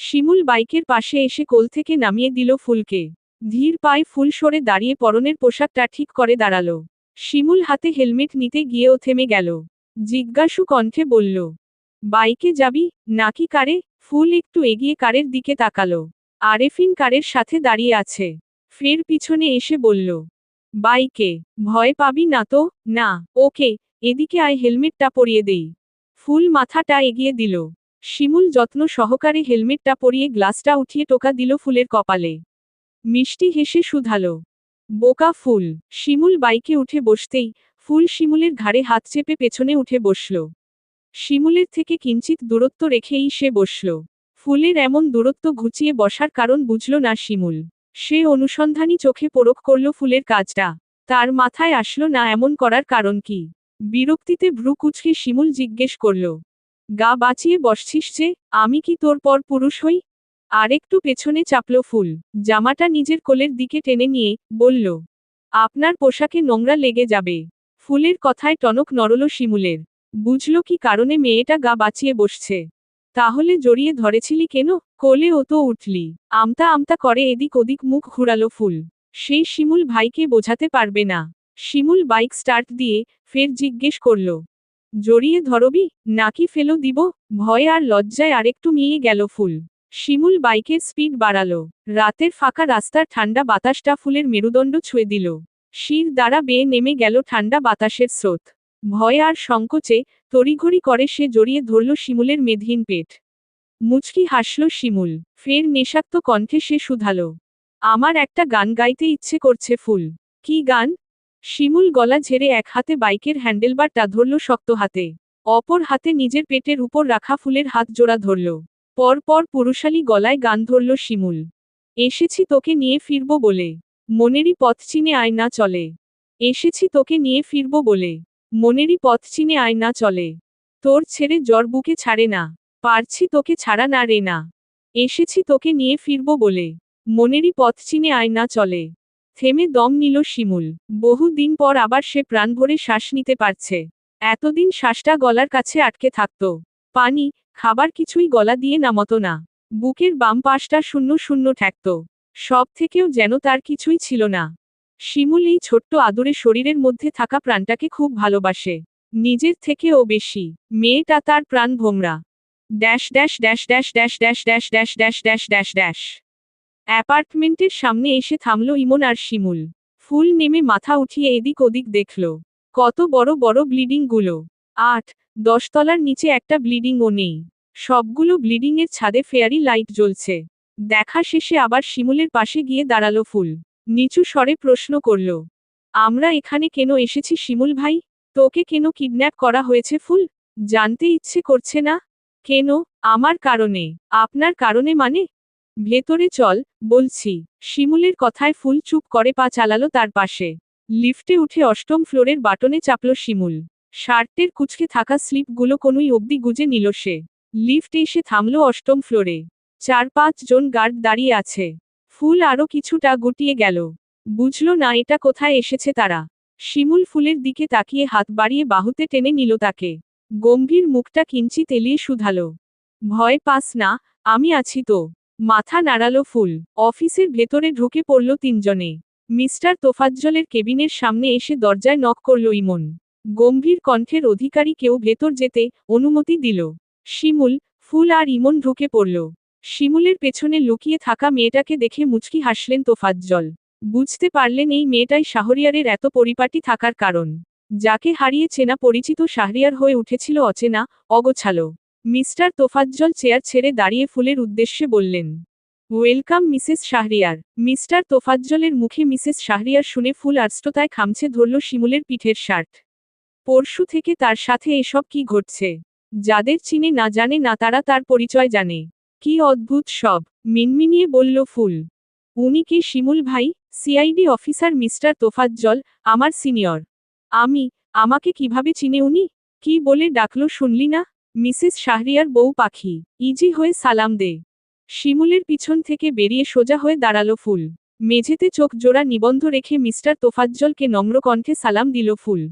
শিমুল বাইকের পাশে এসে কোল থেকে নামিয়ে দিল ফুলকে। ধীর পায়ে ফুল সরে দাঁড়িয়ে পরনের পোশাকটা ঠিক করে দাঁড়াল। শিমুল হাতে হেলমেট নিতে গিয়েও থেমে গেল। জিজ্ঞাসু কণ্ঠে বলল, বাইকে যাবি নাকি কারে? ফুল একটু এগিয়ে কারের দিকে তাকালো। আরেফিন কারের সাথে দাঁড়িয়ে আছে। ফের পিছনে এসে বলল, বাইকে, ভয় পাবি না তো? না, ওকে, এদিকে আয়, হেলমেটটা পরিয়ে দেই। ফুল মাথাটা এগিয়ে দিল। শিমুল যত্ন সহকারে হেলমেটটা পরিয়ে গ্লাসটা উঠিয়ে টোকা দিল ফুলের কপালে। মিষ্টি হেসে শুধাল। বোকা ফুল, শিমুল বাইকে উঠে বসতেই ফুল শিমুলের ঘাড়ে হাত চেপে পেছনে উঠে বসল। শিমুলের থেকে কিঞ্চিত দূরত্ব রেখেই সে বসল। ফুলের এমন দূরত্ব ঘুচিয়ে বসার কারণ বুঝল না শিমুল। সে অনুসন্ধানী চোখে পরখ করল ফুলের কাজটা। তার মাথায় আসলো না এমন করার কারণ কি? বিরক্তিতে ভ্রু কুচকে শিমুল জিজ্ঞেস করল গা বাঁচিয়ে বসছিস যে, আমি কি তোর পর পুরুষ হই? আরেকটু পেছনে চাপল ফুল। জামাটা নিজের কোলের দিকে টেনে নিয়ে বলল, আপনার পোশাকে নোংরা লেগে যাবে। ফুলের কথায় টনক নরল শিমুলের। বুঝল কি কারণে মেয়েটা গা বাঁচিয়ে বসছে। তাহলে জড়িয়ে ধরেছিলি কেন? কোলে ও তো উঠলি। আমতা আমতা করে এদিক ওদিক মুখ ঘুরালো ফুল। সেই শিমুল ভাইকে বোঝাতে পারবে না। শিমুল বাইক স্টার্ট দিয়ে ফের জিজ্ঞেস করল জড়িয়ে ধরবি নাকি ফেলো দিব, ভয় আর লজ্জায় আরেকটু মিয়ে গেল ফুল। শিমুল বাইকের স্পিড বাড়ালো, রাতের ফাঁকা রাস্তার ঠান্ডা বাতাসটা ফুলের মেরুদণ্ড ছুঁয়ে দিল। শির দ্বারা বেয়ে নেমে গেল ঠান্ডা বাতাসের স্রোত। ভয় আর সংকোচে তড়িঘড়ি করে সে জড়িয়ে ধরল শিমুলের মেধহীন পেট। মুচকি হাসল শিমুল, ফের নেশাক্ত কণ্ঠে সে শুধালো, আমার একটা গান গাইতে ইচ্ছে করছে ফুল। কি গান? শিমুল গলা ঝেড়ে এক হাতে বাইকের হ্যান্ডেলবারটা ধরল শক্ত হাতে। অপর হাতে নিজের পেটের উপর রাখা ফুলের হাত জোড়া ধরল। পর পর পুরুষালী গলায় গান ধরল শিমুল। এসেছি তোকে নিয়ে ফিরব বলে। মনেরই পথ চিনে আয় না চলে। এসেছি তোকে নিয়ে ফিরব বলে। মনেরই পথ চিনে আয় না চলে। তোর ছেড়ে জ্বর বুকে ছাড়ে না। পারছি তোকে ছাড়া না রে না। এসেছি তোকে নিয়ে ফিরব বলে। মনেরই পথ চিনে আয় না চলে। থেমে দম নিল শিমুল বহু দিন পর আবার সে প্রাণ ভরে শ্বাস নিতে পারছে এতদিন শ্বাসটা গলার কাছে আটকে থাকত পানি খাবার কিছুই গলা দিয়ে নামত না বুকের বাম পাশটা শূন্য শূন্য ঠেকত সব থেকেও যেন তার কিছুই ছিল না শিমুল এই ছোট্ট আদরে শরীরের মধ্যে থাকা প্রাণটাকে খুব ভালোবাসে নিজের থেকেও বেশি মেয়েটা তার প্রাণ ভোমরা dash dash dash dash dash dash dash dash dash dash dash dash অ্যাপার্টমেন্টের সামনে এসে থামল ইমন আর শিমুল। ফুল নেমে মাথা উঠিয়ে এদিক ওদিক দেখল। কত বড় বড় ব্লিডিংগুলো। আট, দশতলার নিচে একটা ব্লিডিংও নেই। সবগুলো ব্লিডিংয়ের ছাদে ফেয়ারি লাইট জ্বলছে। দেখা শেষে আবার শিমুলের পাশে গিয়ে দাঁড়াল ফুল। নিচু স্বরে প্রশ্ন করল, আমরা এখানে কেন এসেছি শিমুল ভাই? তোকে কেন কিডন্যাপ করা হয়েছে ফুল? জানতে ইচ্ছে করছে না? কেন? আমার কারণে? আপনার কারণে মানে? ভেতরে চল, বলছি। শিমুলের কথায় ফুল চুপ করে পা চালালো তার পাশে। লিফটে উঠে অষ্টম ফ্লোরের বাটনে চাপল শিমুল। শার্টের কুচকে থাকা স্লিপগুলো কোনোই অবধি গুজে নিল সে। লিফট এসে থামল অষ্টম ফ্লোরে। চার পাঁচ জন গার্ড দাঁড়িয়ে আছে। ফুল আরও কিছুটা গুটিয়ে গেল। বুঝল না এটা কোথায় এসেছে তারা। শিমুল ফুলের দিকে তাকিয়ে হাত বাড়িয়ে বাহুতে টেনে নিল তাকে। গম্ভীর মুখটা কিঞ্চিত এলিয়ে শুধালো। ভয় পাস না, আমি আছি তো। মাথা নাড়ালো ফুল। অফিসের ভেতরে ঢুকে পড়ল তিনজনে। মিস্টার তোফাজ্জলের কেবিনের সামনে এসে দরজায় নক করল ইমন। গম্ভীর কণ্ঠের অধিকারী কেউ ভেতর যেতে অনুমতি দিল। শিমুল, ফুল আর ইমন ঢুকে পড়ল। শিমুলের পেছনে লুকিয়ে থাকা মেয়েটাকে দেখে মুচকি হাসলেন তোফাজ্জল। বুঝতে পারলেন এই মেয়েটাই শাহরিয়ারের এত পরিপাটি থাকার কারণ। যাকে হারিয়ে চেনা পরিচিত শাহরিয়ার হয়ে উঠেছিল অচেনা, অগোছালো। মিস্টার তোফাজ্জল চেয়ার ছেড়ে দাঁড়িয়ে ফুলের উদ্দেশ্যে বললেন, ওয়েলকাম, মিসেস শাহরিয়ার। মিস্টার তোফাজ্জলের মুখে মিসেস শাহরিয়ার শুনে ফুল আর্ষ্টতায় খামছে ধরল শিমুলের পিঠের শার্ট পরশু থেকে তার সাথে এসব কি ঘটছে? যাদের চিনে না জানে না তারা তার পরিচয় জানে। কি অদ্ভুত সব! মিনমিনিয়ে বলল ফুল, উনি কি শিমুল ভাই? সিআইডি অফিসার মিস্টার তোফাজ্জল, আমার সিনিয়র। আমি, আমাকে কীভাবে চিনে উনি? কি বলে ডাকলো শুনলি না? মিসেস শাহরিয়ার বউ পাখি, ইজি হয়ে সালাম দে। শিমুলের পিছন থেকে বেরিয়ে সোজা হয়ে দাঁড়াল ফুল। মেঝেতে চোখ জোড়া নিবন্ধ রেখে মিস্টার তোফাজ্জলকে নম্র কণ্ঠে সালাম দিল ফুল।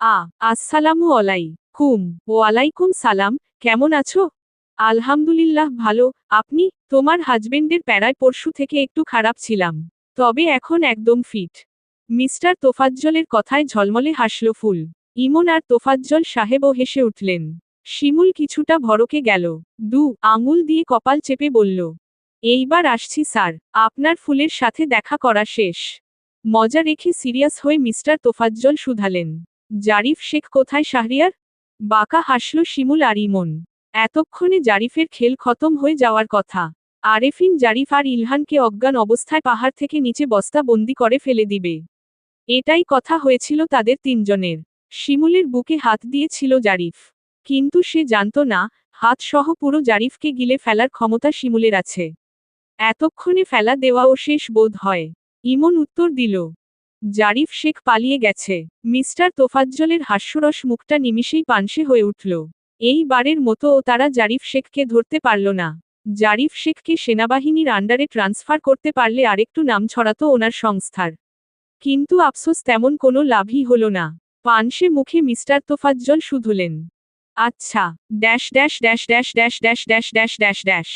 আ, আসসালামু আলাই, কুম, ও আলাইকুম সালাম, কেমন আছো? আলহামদুলিল্লাহ ভালো, আপনি? তোমার হাজবেন্ডের প্যারায় পরশু থেকে একটু খারাপ ছিলাম। তবে এখন একদম ফিট। মিস্টার তোফাজ্জলের কথায় ঝলমলে হাসল ফুল। ইমন আর তোফাজ্জল সাহেবও হেসে উঠলেন। শিমুল কিছুটা ভরকে গেল। দু, আঙুল দিয়ে কপাল চেপে বলল, এইবার আসছি স্যার, আপনার ফুলের সাথে দেখা করা শেষ। মজা রেখে সিরিয়াস হয়ে মিস্টার তোফাজ্জল শুধালেন। জারিফ শেখ কোথায় শাহরিয়ার? বাঁকা হাসল শিমুল আর ইমন। এতক্ষণে জারিফের খেল খতম হয়ে যাওয়ার কথা। আরেফিন, জারিফ আর ইলহানকে অজ্ঞান অবস্থায় পাহাড় থেকে নিচে বস্তা বন্দি করে ফেলে দিবে। এটাই কথা হয়েছিল তাদের তিনজনের। শিমুলের বুকে হাত দিয়েছিল জারিফ। কিন্তু সে জানত না, হাত সহ পুরো জারিফকে গিলে ফেলার ক্ষমতা শিমুলের আছে। এতক্ষণে ফেলা দেওয়াও শেষ বোধ হয়। ইমন উত্তর দিল, জারিফ শেখ পালিয়ে গেছে। মিস্টার তোফাজ্জলের হাস্যরস মুখটা নিমিষেই পানসে হয়ে উঠল। এই বারের মতো তারা জারিফ শেখকে ধরতে পারল না। জারিফ শেখকে সেনাবাহিনীর আন্ডারে ট্রান্সফার করতে পারলে আরেকটু নাম ছড়াতো ওনার সংস্থার। কিন্তু আফসোস তেমন কোনো লাভই হল না। পানসে মুখে মিস্টার তোফাজ্জল শুধুলেন আচ্ছা dash dash dash dash dash dash dash dash dash dash.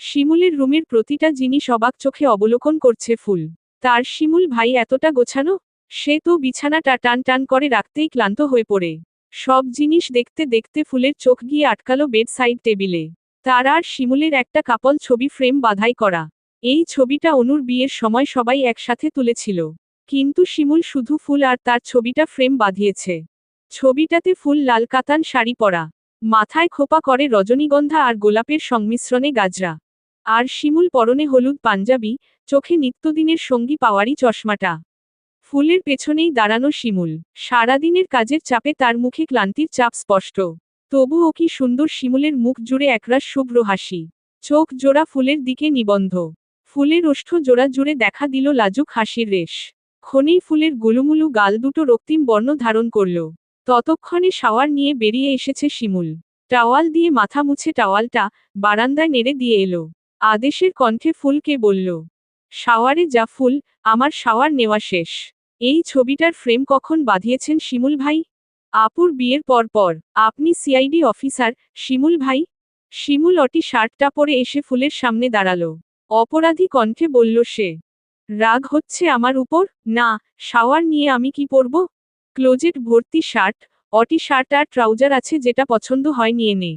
শিমুলের রুমের প্রতিটা জিনিস অবাক চোখে অবলোকন করছে ফুল। তার শিমুল ভাই এতটা গোছানো? সে তো বিছানাটা টান টান করে রাখতেই ক্লান্ত হয়ে পড়ে। সব জিনিস দেখতে দেখতে ফুলের চোখ গিয়ে আটকালো বেড সাইড টেবিলে। তার আর শিমুলের একটা কাপল ছবি ফ্রেম বাধাই করা। এই ছবিটা অনুর বিয়ের সময় সবাই একসাথে তুলেছিল। কিন্তু শিমুল শুধু ফুল আর তার ছবিটা ফ্রেম বাঁধিয়েছে। ছবিটাতে ফুল লাল কাতান শাড়ি পরা। মাথায় খোপা করে রজনীগন্ধা আর গোলাপের সংমিশ্রণে গাজরা। আর শিমুল পরনে হলুদ পাঞ্জাবি, চোখে নিত্যদিনের সঙ্গী পাওয়ারই চশমাটা। ফুলের পেছনেই দাঁড়ানো শিমুল। সারাদিনের কাজের চাপে তার মুখে ক্লান্তির চাপ স্পষ্ট। তবুও কি সুন্দর শিমুলের মুখ জুড়ে একরাশ শুভ্র হাসি। চোখ জোড়া ফুলের দিকে নিবন্ধ। ফুলের ওষ্ঠ জোড়া জুড়ে দেখা দিল লাজুক হাসির রেশ। খনেই ফুলের গুলুমুলু গাল দুটো রক্তিম বর্ণ ধারণ করল। ততক্ষণে শাওয়ার নিয়ে বেরিয়ে এসেছে শিমুল। টাওয়াল দিয়ে মাথা মুছে টাওয়ালটা বারান্দায় নেড়ে দিয়ে এলো। আদেশের কণ্ঠে ফুলকে বলল, শাওয়ারে যা ফুল, আমার শাওয়ার নেওয়া শেষ। এই ছবিটার ফ্রেম কখন বাঁধিয়েছেন শিমুল ভাই? আপুর বিয়ের পর পর। আপনি সিআইডি অফিসার, শিমুল ভাই? শিমুল অটি শার্টটা পরে এসে ফুলের সামনে দাঁড়াল। অপরাধী কণ্ঠে বলল, সে রাগ হচ্ছে আমার উপর? না, শাওয়ার নিয়ে আমি কি পরব ক্লোজেট ভর্তি শার্ট, অটি শার্ট আর ট্রাউজার আছে যেটা পছন্দ হয় নিয়ে নে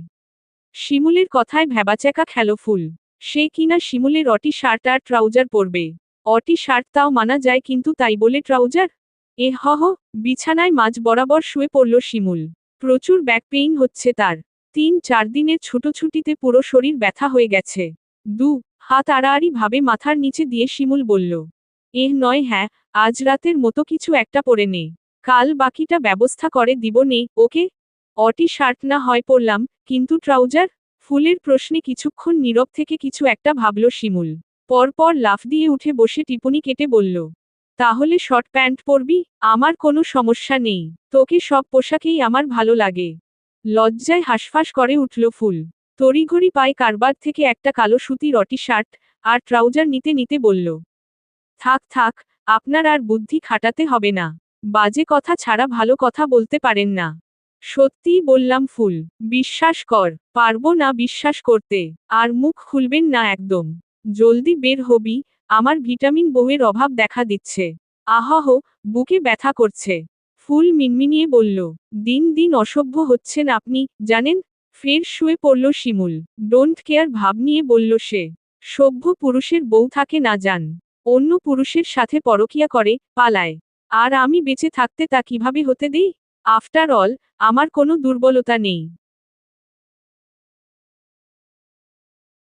শিমুলের কথায় ভ্যাবাচ্যাকা খেলো ফুল। সে কিনা শিমুলের অটি শার্ট আর ট্রাউজার পরবে? অটি শার্ট তাও মানা যায় কিন্তু তাই বলে ট্রাউজার? এ হ বিছানায় মাঝ বরাবর শুয়ে পড়ল শিমুল। প্রচুর ব্যাক পেইন হচ্ছে তার। তিন চার দিনের ছুটোছুটিতে পুরো শরীর ব্যথা হয়ে গেছে। দু, হাত আড়াআড়ি ভাবে মাথার নিচে দিয়ে শিমুল বলল, এহ নয় হ্যাঁ আজ রাতের মতো কিছু একটা পরে নে। কাল বাকিটা ব্যবস্থা করে দিব নে, ওকে? অটি শার্ট না হয় পরলাম, কিন্তু ট্রাউজার? ফুলের প্রশ্নে কিছুক্ষণ নীরব থেকে কিছু একটা ভাবল শিমুল। পরপর লাফ দিয়ে উঠে বসে টিপুনি কেটে বলল, তাহলে শর্ট প্যান্ট পরবি, আমার কোনো সমস্যা নেই, তোকে সব পোশাকেই আমার ভালো লাগে। লজ্জায় হাসফাস করে উঠল ফুল। তড়িঘড়ি পায় কারবার থেকে একটা কালো সুতির অটি শার্ট আর ট্রাউজার নিতে নিতে বলল, থাক থাক, আপনার আর বুদ্ধি খাটাতে হবে না। বাজে কথা ছাড়া ভালো কথা বলতে পারেন না। সত্যিই বললাম ফুল, বিশ্বাস কর, পারব না বিশ্বাস করতে, আর মুখ খুলবেন না একদম। জলদি বের হবি, আমার ভিটামিন বউয়ের অভাব দেখা দিচ্ছে। আহহ, বুকে ব্যথা করছে। ফুল মিনমিনিয়ে বলল, দিন দিন অসভ্য হচ্ছেন আপনি, জানেন? ফের শুয়ে পড়ল শিমুল। ডোন্ট কেয়ার ভাব নিয়ে বলল সে। সভ্য পুরুষের বউ থাকে না যান অন্য পুরুষের সাথে পরকিয়া করে, পালায়। আর আমি বেঁচে থাকতে তা কীভাবে হতে দিই? আফটার অল আমার কোনো দুর্বলতা নেই।